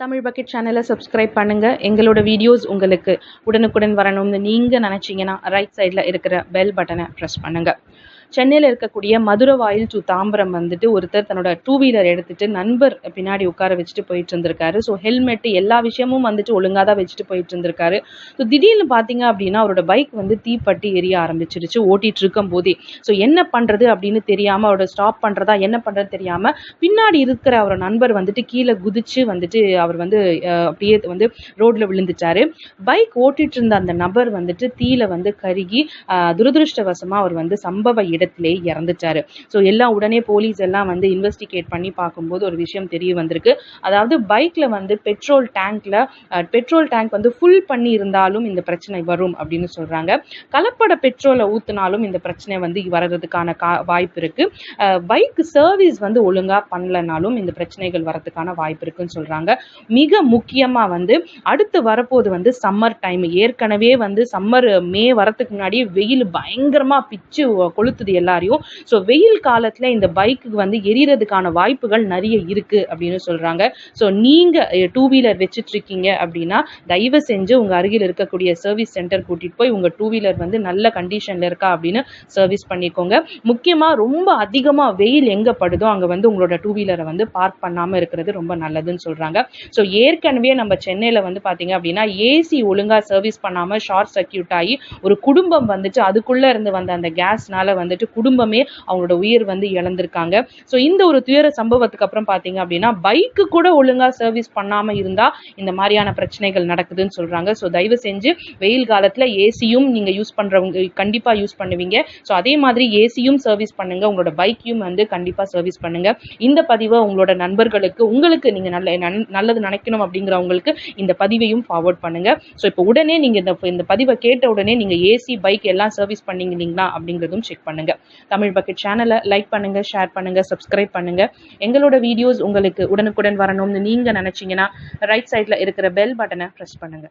Tamil bucket சேனலை subscribe பண்ணுங்கள் எங்களோட வீடியோஸ் உங்களுக்கு உடனுக்குடன் வரணும்னு நீங்கள் நினச்சிங்கன்னா ரைட் சைடில் இருக்கிற பெல் பட்டனை ப்ரெஸ் பண்ணுங்கள் சென்னையில் இருக்கக்கூடிய மதுரவாயில் டு தாம்பரம் வந்துட்டு ஒருத்தர் தன்னோட டூ வீலர் எடுத்துட்டு நண்பர் பின்னாடி உட்கார வச்சுட்டு போயிட்டு இருந்திருக்காரு. ஸோ ஹெல்மெட் எல்லா விஷயமும் வந்துட்டு ஒழுங்காக தான் வச்சுட்டு போயிட்டு இருந்திருக்காரு. ஸோ திடீர்னு பார்த்தீங்க அப்படின்னா அவரோட பைக் வந்து தீப்பட்டி எரிய ஆரம்பிச்சிருச்சு. ஓட்டிட்டு இருக்கும் போதே. ஸோ என்ன பண்ணுறது அப்படின்னு தெரியாமல் அவரோட ஸ்டாப் பண்ணுறதா என்ன பண்ணுறது தெரியாமல் பின்னாடி இருக்கிற அவரோட நண்பர் வந்துட்டு கீழே குதிச்சு வந்துட்டு அவர் வந்து அப்படியே வந்து ரோட்ல விழுந்துட்டாரு. பைக் ஓட்டிட்டு இருந்த அந்த நபர் வந்துட்டு தீயில வந்து கருகி துரதிருஷ்டவசமாக அவர் வந்து சம்பவ இடத்திலே இறந்துட்டாரு. ஸோ எல்லாம் உடனே போலீஸ் எல்லாம் வந்து இன்வெஸ்டிகேட் பண்ணி பார்க்கும்போது ஒரு விஷயம் தெரிய வந்திருக்கு. அதாவது பைக்ல வந்து பெட்ரோல் டேங்க்ல பெட்ரோல் டேங்க் வந்து ஃபுல் பண்ணி இருந்தாலும் இந்த பிரச்சனை வரும் அப்படின்னு சொல்றாங்க. கலப்பட பெட்ரோலை ஊத்துனாலும் இந்த பிரச்சனை வந்து வர்றதுக்கான கா வாய்ப்பு இருக்கு. பைக் சர்வீஸ் வந்து ஒழுங்கா பண்ணலனாலும் இந்த பிரச்சனைகள் வரதுக்கான வாய்ப்பு இருக்குன்னு சொல்றாங்க. மிக முக்கியமா வந்து அடுத்து வரப்போது வந்து சம்மர் டைம் ஏற்கனவே வந்து சம்மர் மே வரதுக்கு முன்னாடி வெயில் பயங்கரமா பிச்சு கொளுத்துது. எல்லாரையும். ஸோ வெயில் காலத்துல இந்த பைக்கு வந்து எரியறதுக்கான வாய்ப்புகள் நிறைய இருக்கு அப்படின்னு சொல்றாங்க. ஸோ நீங்க டூ வீலர் வச்சுட்டு இருக்கீங்க அப்படின்னா தயவு செஞ்சு உங்க அருகில் இருக்கக்கூடிய சர்வீஸ் சென்டர் கூட்டிட்டு போய் உங்க டூ வீலர் வந்து நல்ல கண்டிஷன்ல இருக்கா அப்படின்னு சர்வீஸ் பண்ணிக்கோங்க. முக்கியமா ரொம்ப அதிகமா வெயில் எங்க படுதோ அங்க வந்து உங்களோட டூ வீலரை வந்து பார்க் பண்ணாம இருக்கிறது ரொம்ப நல்லதுன்னு சொல்றாங்க. ஸோ ஏற்கனவே நம்ம சென்னையில வந்து பாத்தீங்க அப்படின்னா ஏசி ஒழுங்கா சர்வீஸ் பண்ணாம ஷார்ட் சர்க்கியூட் ஆகி ஒரு குடும்பம் வந்துட்டு அதுக்குள்ள இருந்து வந்த அந்த கேஸ்னால வந்துட்டு குடும்பமே அவங்களோட உயிர் வந்து இழந்திருக்காங்க. ஸோ இந்த ஒரு துயர சம்பவத்துக்கு அப்புறம் பார்த்தீங்க அப்படின்னா பைக்கு கூட ஒழுங்காக சர்வீஸ் பண்ணாமல் இருந்தால் இந்த மாதிரியான பிரச்சனைகள் நடக்குதுன்னு சொல்கிறாங்க ஸோ தயவு செஞ்சு வெயில் காலத்தில் ஏசியும் நீங்கள் யூஸ் பண்ணுறவங்க கண்டிப்பாக யூஸ் பண்ணுவீங்க. ஸோ அதே மாதிரி ஏசியும் சர்வீஸ் பண்ணுங்க. உங்களோட பைக்கையும் வந்து கண்டிப்பாக சர்வீஸ் பண்ணுங்க. இந்த பதிவை உங்களோட நண்பர்களுக்கு உங்களுக்கு நீங்கள் நல்ல நன்- நல்லது நினைக்கணும் அப்படிங்கிறவங்களுக்கு இந்த பதிவையும் ஃபார்வர்ட் பண்ணுங்க. ஸோ இப்போ உடனே நீங்கள் இந்த இந்த பதிவை கேட்ட உடனே நீங்கள் ஏசி பைக் எல்லாம் சர்வீஸ் பண்ணீங்களா அப்படிங்கிறதும் செக் பண்ணுங்க தமிழ் பக்கெட் சேனலை லைக் பண்ணுங்க ஷேர் பண்ணுங்க சப்ஸ்கிரைப் பண்ணுங்க. எங்களோட வீடியோஸ் உங்களுக்கு உடனுக்குடன் வரணும்னு நீங்க நினைச்சீங்கன்னா ரைட் சைட்ல இருக்கிற பெல் பட்டனை ப்ரெஸ் பண்ணுங்க.